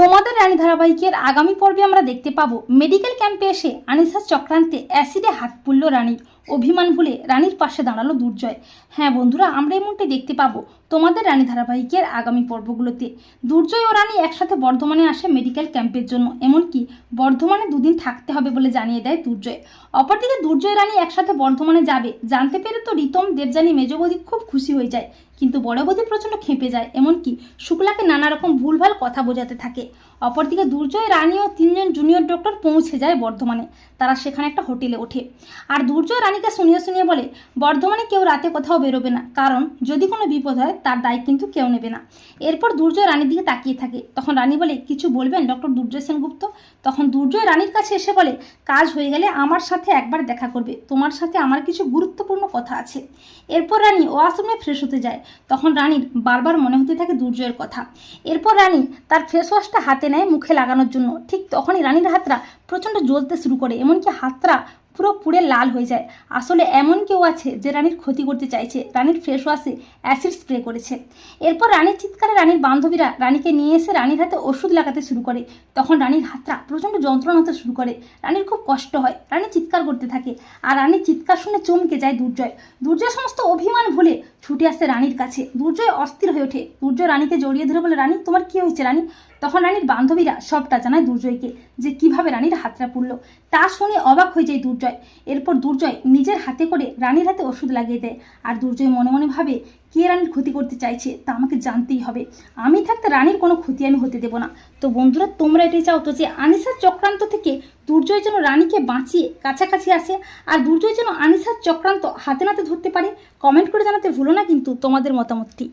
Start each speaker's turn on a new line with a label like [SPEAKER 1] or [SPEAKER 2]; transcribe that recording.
[SPEAKER 1] তোমাদের রানী ধারাবাহিকের আগামী পর্বে আমরা দেখতে পাবো মেডিকেল ক্যাম্পে এসে আনিসার চক্রান্তে অ্যাসিডে হাত পুড়ল রানীর অভিমান ভুলে রানীর পাশে দাঁড়াল দুর্জয়। হ্যাঁ বন্ধুরা, আমরা মুহূর্তে দেখতে পাবো তোমাদের রানী ধারাবাহিকের আগামী পর্বগুলোতে। দুর্জয় ও রানী একসাথে বর্ধমানে আসে মেডিকেল ক্যাম্পের জন্য, এমনকি বর্ধমানে দুদিন থাকতে হবে বলে জানিয়ে দেয় দুর্জয়। অপরদিকে দুর্জয় রানী একসাথে বর্ধমানে যাবে। জানতে পেরে তো রিতম, দেবযানী, মেজবৌদি খুব খুশি হয়ে যায়, কিন্তু বড় বৌদি প্রচণ্ড খেপে যায়, এমনকি শুক্লাকে নানা রকম ভুলভাল কথা বোঝাতে থাকে। অপরদিকে দুর্জয়, রানী ও তিনজন জুনিয়র ডক্টর পৌঁছে যায় বর্ধমানে। তারা সেখানে একটা হোটেলে ওঠে। আর দুর্জয় রানীকে শুনিয়ে শুনিয়ে বলে, বর্ধমানে কেউ রাতে কোথাও বেরোবে না। কারণ যদি কোনো বিপদ হয়, তার দায় কিন্তু কেউ নেবে না। এরপর দুর্জয় রানীর দিকে তাকিয়ে থাকে। তখন রানী বলে, কিছু বলবেন ডক্টর দুর্জয় সেনগুপ্ত? তখন দুর্জয় রানীর কাছে এসে বলে, কাজ হয়ে গেলে আমার সাথে একবার দেখা করবে। তোমার সাথে আমার কিছু গুরুত্বপূর্ণ কথা আছে। এরপর রানী ওয়াশরুমে ফ্রেশ হতে যায়। তখন রানীর বারবার মনে হতে থাকে দুর্জয়ের কথা। এরপর রানী তার ফেস ওয়াশটা হাতে নেয় মুখে লাগানোর জন্য। ঠিক তখনই রানীর হাতটা প্রচণ্ড জ্বলতে শুরু করে, এমনকি হাতটা পুরো পুড়ে লাল হয়ে যায়। আসলে এমন কেউ আছে যে রানীর ক্ষতি করতে চাইছে। রানীর ফ্রেশ ওয়াশে অ্যাসিড স্প্রে করেছে। এরপর রানীর চিৎকারে রানীর বান্ধবীরা রানীকে নিয়ে এসে রানীর হাতে ওষুধ লাগাতে শুরু করে। তখন রানীর হাতটা প্রচণ্ড যন্ত্রণা হতে শুরু করে। রানীর খুব কষ্ট হয়। রানী চিৎকার করতে থাকে। আর রানীর চিৎকার শুনে চমকে যায় দুর্জয়। দুর্জয় সমস্ত অভিমান ভুলে ছুটে আসে রানীর কাছে। দুর্জয় অস্থির হয়ে ওঠে। দুর্জয় রানীকে জড়িয়ে ধরে বলে, রানী, তোমার কি হয়েছে রানী? তখন রানীর বান্ধবীরা সবটা জানায় দুর্জয়কে, যে কীভাবে রানীর হাতটা পুড়ল। তা শুনে অবাক হয়ে যায় দুর্জয়। এরপর দুর্জয় নিজের হাতে করে রানীর হাতে ওষুধ লাগিয়ে দেয়। আর দুর্জয় মনে মনে ভাবে, কে রানীর ক্ষতি করতে চাইছে তা আমাকে জানতেই হবে। আমি থাকতে রানীর কোনো ক্ষতি আমি হতে দেবো না। তো বন্ধুরা, তোমরা এটাই চাও তো যে আনিসার চক্রান্ত থেকে দুর্জয় যেন রানীকে বাঁচিয়ে কাছাকাছি আসে। আর দুর্জয় যেন আনিসার চক্রান্ত হাতে নাতে ধরতে পারে, কমেন্ট করে জানাতে ভুলো না। কিন্তু তোমাদের মতামতটি?